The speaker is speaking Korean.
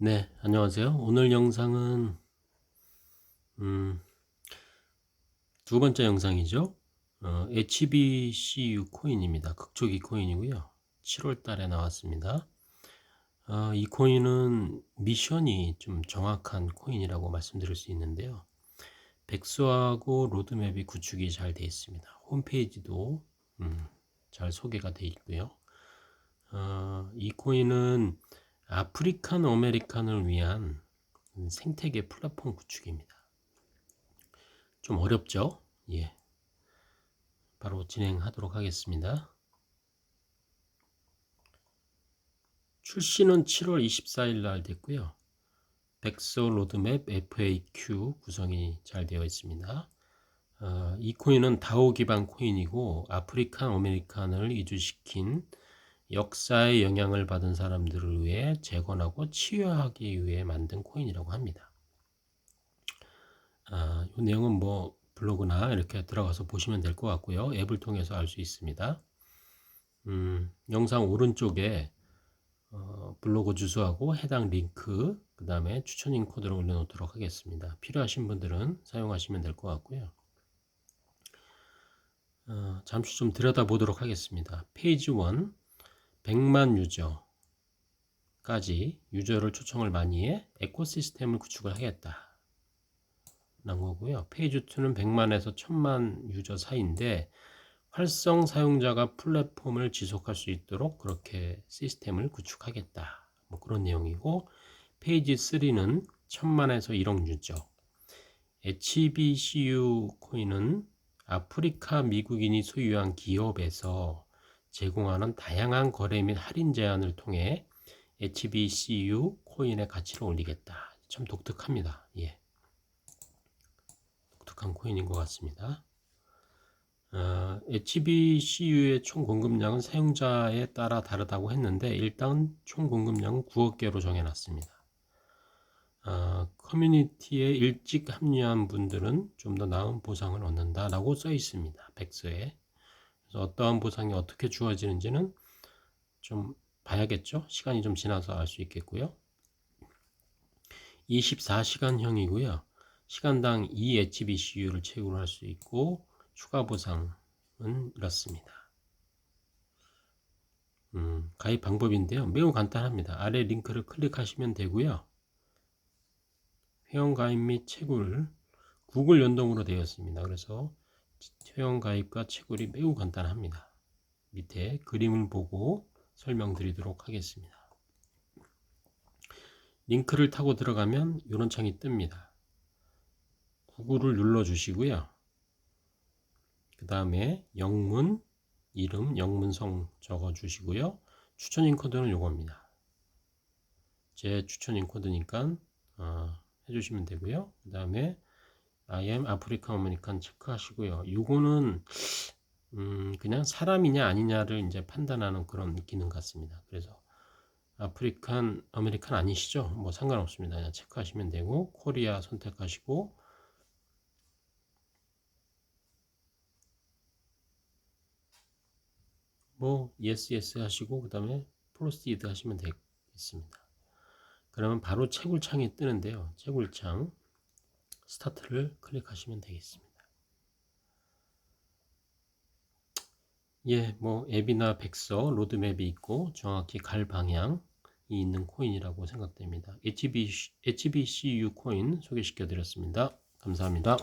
네, 안녕하세요. 오늘 영상은 음, 두 번째 영상이죠. 어, HBCU 코인입니다. 극초기 코인이고요. 7월 달에 나왔습니다. 어, 이 코인은 미션이 좀 정확한 코인이라고 말씀드릴 수 있는데요. 백수하고 로드맵이 구축이 잘 되어 있습니다. 홈페이지도 음, 잘 소개가 되어 있고요. 어, 이 코인은 아프리칸 아메리칸을 위한 생태계 플랫폼 구축입니다. 좀 어렵죠? 예. 바로 진행하도록 하겠습니다. 출시는 7월 24일 날 됐고요. 백서 로드맵 FAQ 구성이 잘 되어 있습니다. 어, 이 코인은 다오 기반 코인이고 아프리칸 아메리칸을 이주시킨 역사의 영향을 받은 사람들을 위해 재건하고 치유하기 위해 만든 코인이라고 합니다. 아, 이 내용은 뭐 블로그나 이렇게 들어가서 보시면 될 것 같고요. 앱을 통해서 알 수 있습니다. 음, 영상 오른쪽에 어, 블로그 주소하고 해당 링크, 그 다음에 추천인 코드를 올려놓도록 하겠습니다. 필요하신 분들은 사용하시면 될 것 같고요. 어, 잠시 좀 들여다보도록 하겠습니다. 페이지 1, 100만 유저까지 유저를 초청을 많이 해 에코시스템을 구축을 하겠다. 라는 거고요. 페이지 2는 100만에서 1000만 유저 사이인데 활성 사용자가 플랫폼을 지속할 수 있도록 그렇게 시스템을 구축하겠다. 뭐 그런 내용이고 페이지 3는 1000만에서 1억 유저 HBCU 코인은 아프리카 미국인이 소유한 기업에서 제공하는 다양한 거래 및 할인 제한을 통해 HBCU 코인의 가치를 올리겠다. 참 독특합니다. 예. 독특한 코인인 것 같습니다. 어, HBCU의 총 공급량은 사용자에 따라 다르다고 했는데 일단 총 공급량은 9억 개로 정해놨습니다. 어, 커뮤니티에 일찍 합류한 분들은 좀 더 나은 보상을 얻는다라고 써 있습니다. 백서에. 그래서 어떠한 보상이 어떻게 주어지는지는 좀 봐야겠죠. 시간이 좀 지나서 알 수 있겠고요. 24시간형이고요. 시간당 2 HBCU를 채굴할 수 있고 추가 보상은 이렇습니다. 음, 가입 방법인데요. 매우 간단합니다. 아래 링크를 클릭하시면 되고요. 회원 가입 및 채굴 구글 연동으로 되어 있습니다. 그래서 회원 가입과 채굴이 매우 간단합니다. 밑에 그림을 보고 설명드리도록 하겠습니다. 링크를 타고 들어가면 이런 창이 뜹니다. 구글을 눌러 주시고요. 그 다음에 영문, 이름, 영문성 적어 주시고요. 추천인 코드는 요겁니다. 제 추천인 코드니까 어, 해주시면 되고요. 그 다음에 I am African American 체크하시고요. 요거는 음, 그냥 사람이냐 아니냐를 이제 판단하는 그런 기능 같습니다. 그래서 아프리칸 아메리칸 아니시죠? 뭐 상관없습니다. 그냥 체크하시면 되고 코리아 선택하시고 뭐 yes yes 하시고 그 다음에 proceed 하시면 되겠습니다. 그러면 바로 채굴창이 뜨는데요. 채굴창 스타트를 클릭하시면 되겠습니다. 예, 뭐 앱이나 백서, 로드맵이 있고 정확히 갈 방향이 있는 코인이라고 생각됩니다. HBC, HBCU 코인 소개시켜 드렸습니다. 감사합니다.